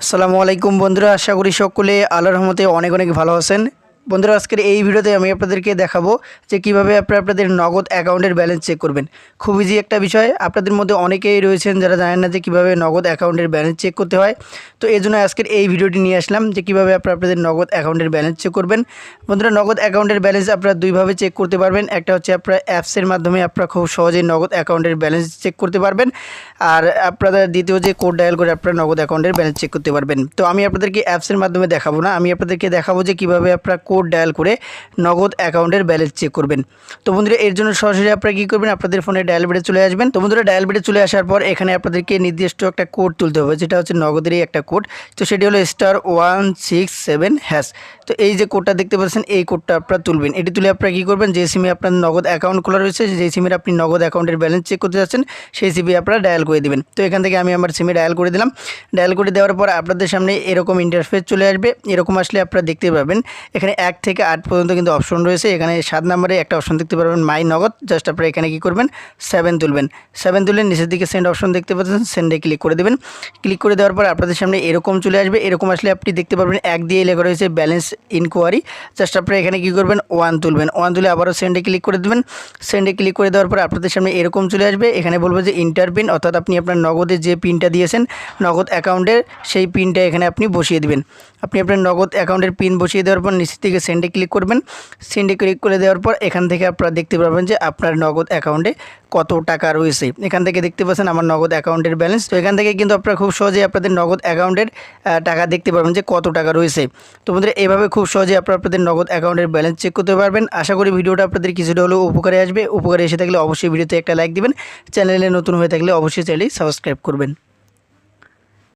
আসসালামু আলাইকুম বন্ধুরা আশা করি সকলে আল্লাহর রহমতে অনেক অনেক ভালো আছেন। বন্ধুরা, আজকের এই ভিডিওতে আমি আপনাদেরকে দেখাবো যে কীভাবে আপনারা আপনাদের নগদ অ্যাকাউন্টের ব্যালেন্স চেক করবেন। খুব ইজি একটা বিষয়, আপনাদের মধ্যে অনেকেই রয়েছেন যারা জানেন না যে কীভাবে নগদ অ্যাকাউন্টের ব্যালেন্স চেক করতে হয়। তো এই জন্য আজকের এই ভিডিওটি নিয়ে আসলাম যে কীভাবে আপনারা আপনাদের নগদ অ্যাকাউন্টের ব্যালেন্স চেক করবেন। বন্ধুরা, নগদ অ্যাকাউন্টের ব্যালেন্স আপনারা দুইভাবে চেক করতে পারবেন। একটা হচ্ছে আপনারা অ্যাপসের মাধ্যমে আপনারা খুব সহজেই নগদ অ্যাকাউন্টের ব্যালেন্স চেক করতে পারবেন। আর আপনাদের দ্বিতীয় যে কোড ডায়াল করে আপনারা নগদ অ্যাকাউন্টের ব্যালেন্স চেক করতে পারবেন। তো আমি আপনাদেরকে অ্যাপসের মাধ্যমে দেখাবো না, আমি আপনাদেরকে দেখাবো যে কীভাবে আপনারা কোড ডায়াল করে নগদ অ্যাকাউন্টের ব্যালেন্স চেক করবেন। তো বন্ধুরা, এর জন্য সরাসরি আপনারা কী করবেন? আপনাদের ফোনে ডায়াল বেডে চলে আসবেন। তো বন্ধুরা ডায়াল বেডে চলে আসার পর এখানে আপনাদেরকে নির্দিষ্ট একটা কোড তুলতে হবে, যেটা হচ্ছে নগদেরই একটা কোড তো সেটি হলো star one six seven hash তো এই যে কোডটা দেখতে পাচ্ছেন, এই কোডটা আপনারা তুলবেন। এটি তুলে আপনারা কী করবেন? যে সিমে আপনার নগদ অ্যাকাউন্ট খোলা রয়েছে, যে সিমের আপনি নগদ অ্যাকাউন্টের ব্যালেন্স চেক করতে যাচ্ছেন, সেই সিমে আপনারা ডায়াল করে দেবেন। তো এখান থেকে আমি আমার সিমে ডায়াল করে দিলাম। ডায়াল করে দেওয়ার পর আপনাদের সামনে এরকম ইন্টারফেস চলে আসবে। এরকম আসলে আপনারা দেখতে পাবেন। এখানে এক থেকে আট পর্যন্ত কিন্তু অপশন রয়েছে। এখানে সাত নম্বরে একটা অপশন দেখতে পারবেন, মাই নগদ। জাস্ট আপনারা এখানে কী করবেন? সেভেন তুলবেন। সেভেন তুলে নিচের দিকে সেন্ড অপশন দেখতে পাচ্ছেন সেন্ডে ক্লিক করে দেবেন। ক্লিক করে দেওয়ার পর আপনাদের সামনে এরকম চলে আসবে। এরকম আসলে আপনি দেখতে পারবেন, এক দিয়ে লেখা রয়েছে ব্যালেন্স ইনকোয়ারি জাস্ট আপনারা এখানে কী করবেন? ওয়ান তুলবেন। ওয়ান তুলে আবারও সেন্ডে ক্লিক করে দেবেন। সেন্ডে ক্লিক করে দেওয়ার পর আপনাদের সামনে এরকম চলে আসবে। এখানে বলব যে ইন্টার পিন অর্থাৎ আপনি আপনার নগদের যে পিনটা দিয়েছেন, নগদ অ্যাকাউন্টের সেই পিনটা এখানে আপনি বসিয়ে দিবেন। আপনি আপনার নগদ অ্যাকাউন্টের পিন বসিয়ে দেওয়ার পর নিচের থেকে সেন্ডে ক্লিক করবেন। সেন্ডে ক্লিক করে দেওয়ার পর এখান থেকে আপনারা দেখতে পারবেন যে আপনার নগদ অ্যাকাউন্টে কত টাকা রয়েছে। এখান থেকে দেখতে পাচ্ছেন আমার নগদ অ্যাকাউন্টের ব্যালেন্স। তো এখান থেকে কিন্তু আপনারা খুব সহজেই আপনাদের নগদ অ্যাকাউন্টের টাকা দেখতে পারবেন যে কত টাকা রয়েছে। তো বন্ধুরা, এভাবে খুব সহজেই আপনারা আপনাদের নগদ অ্যাকাউন্টের ব্যালেন্স চেক করতে পারবেন। আশা করি ভিডিওটা আপনাদের কিছুটা হলেও উপকারে আসবে। উপকারে এসে থাকলে অবশ্যই ভিডিওতে একটা লাইক দিবেন। চ্যানেলে নতুন হয়ে থাকলে অবশ্যই চ্যানেলটি সাবস্ক্রাইব করবেন।